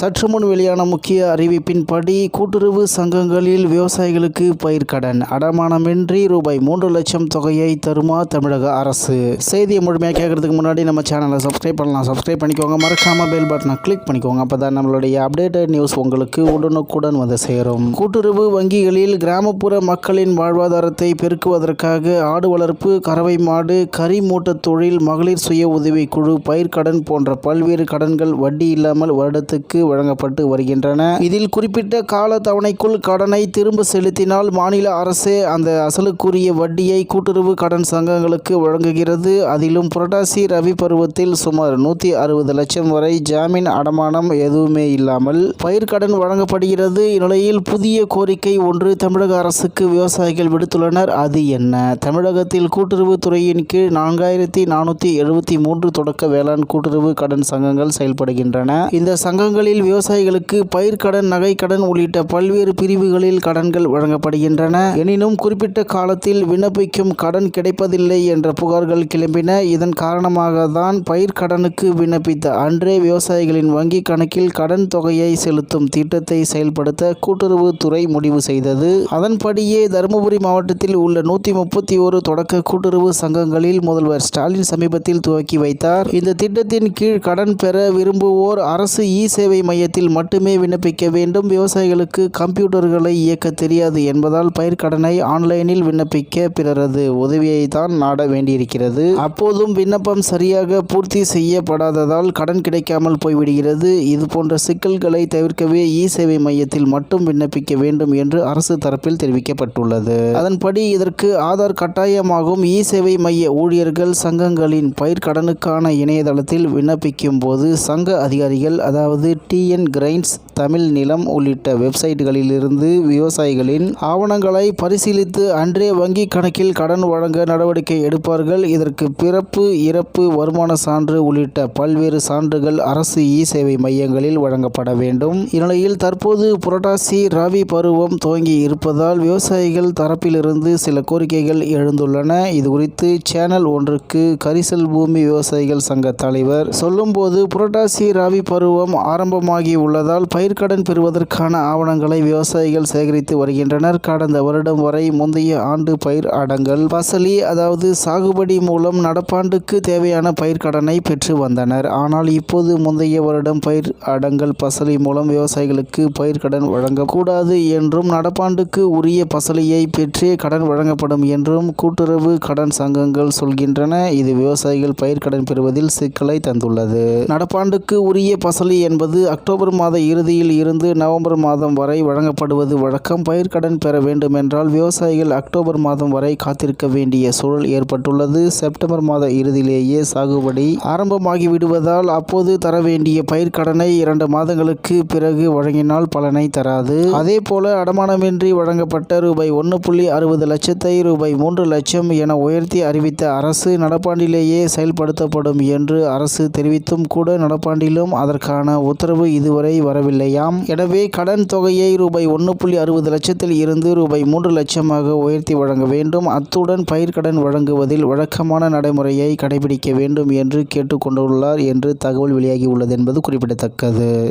சற்று முன் வெளியான முக்கிய அறிவிப்பின்படி கூட்டுறவு சங்கங்களில் விவசாயிகளுக்கு பயிர்க்கடன் அடமானமின்றி ரூபாய் மூன்று லட்சம் தொகையை தருமா தமிழக அரசு? செய்தியை முழுமையாக கேட்கறதுக்கு முன்னாடி நம்ம சேனலை சப்ஸ்கிரைப் பண்ணலாம். சப்ஸ்கிரைப் பண்ணிக்கோங்க. மறக்காம பெல் பட்டனை கிளிக் பண்ணிக்கோங்க. அப்போ தான் நம்மளுடைய அப்டேட்டட் நியூஸ் உங்களுக்கு உடனுக்குடன் வந்து சேரும். கூட்டுறவு வங்கிகளில் கிராமப்புற மக்களின் வாழ்வாதாரத்தை பெருக்குவதற்காக ஆடு வளர்ப்பு கறவை மாடு கறி மூட்ட தொழில் மகளிர் சுய உதவி குழு பயிர்க்கடன் போன்ற பல்வேறு கடன்கள் வட்டி இல்லாமல் வருடத்துக்கு வழங்கப்பட்டு வருகின்றன. இதில் குறிப்பிட்ட கால தவணைக்குள் கடனை திரும்ப செலுத்தினால் மாநில அரசே அந்த அசலுக்குரிய வட்டியை கூட்டுறவு கடன் சங்கங்களுக்கு வழங்குகிறது. அதிலும் புரட்டாசி ரவி பருவத்தில் சுமார் நூற்றி அறுபது லட்சம் வரை ஜாமீன் அடமானம் எதுவுமே இல்லாமல் பயிர்க்கடன் வழங்கப்படுகிறது. இந்நிலையில் புதிய கோரிக்கை ஒன்று தமிழக அரசுக்கு விவசாயிகள் விடுத்துள்ளனர். அது என்ன? தமிழகத்தில் கூட்டுறவு துறையின் கீழ் நான்காயிரத்தி நானூற்றி எழுபத்தி மூன்று தொடக்க வேளாண் கூட்டுறவு கடன் சங்கங்கள் செயல்படுகின்றன. இந்த சங்கங்களில் விவசாயிகளுக்கு பயிர்க்கடன் நகைக்கடன் உள்ளிட்ட பல்வேறு பிரிவுகளில் கடன்கள் வழங்கப்படுகின்றன. எனினும் குறிப்பிட்ட காலத்தில் விண்ணப்பிக்கும் கடன் கிடைப்பதில்லை என்ற புகார்கள் கிளம்பின. இதன் காரணமாக தான் பயிர்க்கடனுக்கு விண்ணப்பித்த அன்றே விவசாயிகளின் வங்கி கணக்கில் கடன் தொகையை செலுத்தும் திட்டத்தை செயல்படுத்த கூட்டுறவுத்துறை முடிவு செய்தது. அதன்படியே தருமபுரி மாவட்டத்தில் உள்ள நூற்றி முப்பத்தி ஒரு தொடக்க கூட்டுறவு சங்கங்களில் முதல்வர் ஸ்டாலின் சமீபத்தில் துவக்கி வைத்தார். இந்த திட்டத்தின் கீழ் கடன் பெற விரும்புவோர் அரசு இ சேவை மையத்தில் மட்டுமே விண்ணப்பிக்க வேண்டும். விவசாயிகளுக்கு கம்ப்யூட்டர்களை இயக்க தெரியாது என்பதால் பயிர்க்கடனை ஆன்லைனில் விண்ணப்பிக்க பிறரது உதவியை தான் நாட வேண்டியிருக்கிறது. அப்போதும் விண்ணப்பம் சரியாக பூர்த்தி செய்யப்படாததால் கடன் கிடைக்காமல் போய்விடுகிறது. இது போன்ற சிக்கல்களை தவிர்க்கவே இ சேவை மையத்தில் மட்டும் விண்ணப்பிக்க வேண்டும் என்று அரசு தரப்பில் தெரிவிக்கப்பட்டுள்ளது. அதன்படி இதற்கு ஆதார் கட்டாயமாகும். இ சேவை மைய ஊழியர்கள் சங்கங்களின் பயிர்க்கடனுக்கான இணையதளத்தில் விண்ணப்பிக்கும் போது சங்க அதிகாரிகள் அதாவது டிஎன் கிரைன்ஸ் தமிழ் நிலம் உள்ளிட்ட வெப்சைட்டுகளிலிருந்து விவசாயிகளின் ஆவணங்களை பரிசீலித்து அன்றே வங்கி கணக்கில் கடன் வழங்க நடவடிக்கை எடுப்பார்கள். இதற்கு பிறப்பு இறப்பு வருமான சான்று உள்ளிட்ட பல்வேறு சான்றுகள் அரசு இ சேவை மையங்களில் வழங்கப்பட வேண்டும். இந்நிலையில் தற்போது புரட்டாசி ரவி பருவம் துவங்கி இருப்பதால் விவசாயிகள் தரப்பிலிருந்து சில கோரிக்கைகள் எழுந்துள்ளன. இது குறித்து சேனல் ஒன்றுக்கு கரிசல் பூமி விவசாயிகள் சங்க தலைவர் சொல்லும்போது புரட்டாசி ரவி பருவம் ஆரம்பமாகி உள்ளதால் பயிர்க்கடன் பெறுவதற்கான ஆவணங்களை விவசாயிகள் சேகரித்து வருகின்றனர். கடந்த வருடம் வரை முந்தைய ஆண்டு பயிர் அடங்கல் பசலி அதாவது சாகுபடி மூலம் நடப்பாண்டுக்கு தேவையான பயிர்க்கடனை பெற்று வந்தனர். ஆனால் இப்போது முந்தைய வருடம் பயிர் அடங்கல் பசலி மூலம் விவசாயிகளுக்கு பயிர்க்கடன் வழங்கக்கூடாது என்றும் நடப்பாண்டுக்கு உரிய பசலியை பெற்றே கடன் வழங்கப்படும் என்றும் கூட்டுறவு கடன் சங்கங்கள் சொல்கின்றன. இது விவசாயிகள் பயிர்க்கடன் பெறுவதில் சிக்கலை தந்துள்ளது. நடப்பாண்டுக்கு உரிய பசலி என்பது அக்டோபர் மாத இறுதியில் இருந்து நவம்பர் மாதம் வரை வழங்கப்படுவது வழக்கம். பயிர்க்கடன் பெற வேண்டுமென்றால் விவசாயிகள் அக்டோபர் மாதம் வரை காத்திருக்க வேண்டிய சூழல் ஏற்பட்டுள்ளது. செப்டம்பர் மாத இறுதியிலேயே சாகுபடி ஆரம்பமாகி விடுவதால் அப்போது தர வேண்டிய பயிர்க்கடனை இரண்டு மாதங்களுக்கு பிறகு வழங்கினால் பலனை தராது. அதே போல அடமானமின்றி வழங்கப்பட்ட ரூபாய் ஒன்று புள்ளி அறுபது லட்சத்தை ரூபாய் மூன்று லட்சம் என உயர்த்தி அறிவித்த அரசு நடப்பாண்டிலேயே செயல்படுத்தப்படும் என்று அரசு தெரிவித்தும் கூட நடப்பாண்டிலும் அதற்கான உத்தரவு இதுவரை வரவில்லையாம் எனவே கடன் தொகையை ரூபாய் ஒன்று புள்ளி அறுபது லட்சத்தில் இருந்து ரூபாய் மூன்று லட்சமாக உயர்த்தி வழங்க வேண்டும். அத்துடன் பயிர்க்கடன் வழங்குவதில் வழக்கமான நடைமுறையை கடைபிடிக்க வேண்டும் என்று கேட்டுக்கொண்டுள்ளார் என்று தகவல் வெளியாகி உள்ளது என்பது குறிப்பிடத்தக்கது.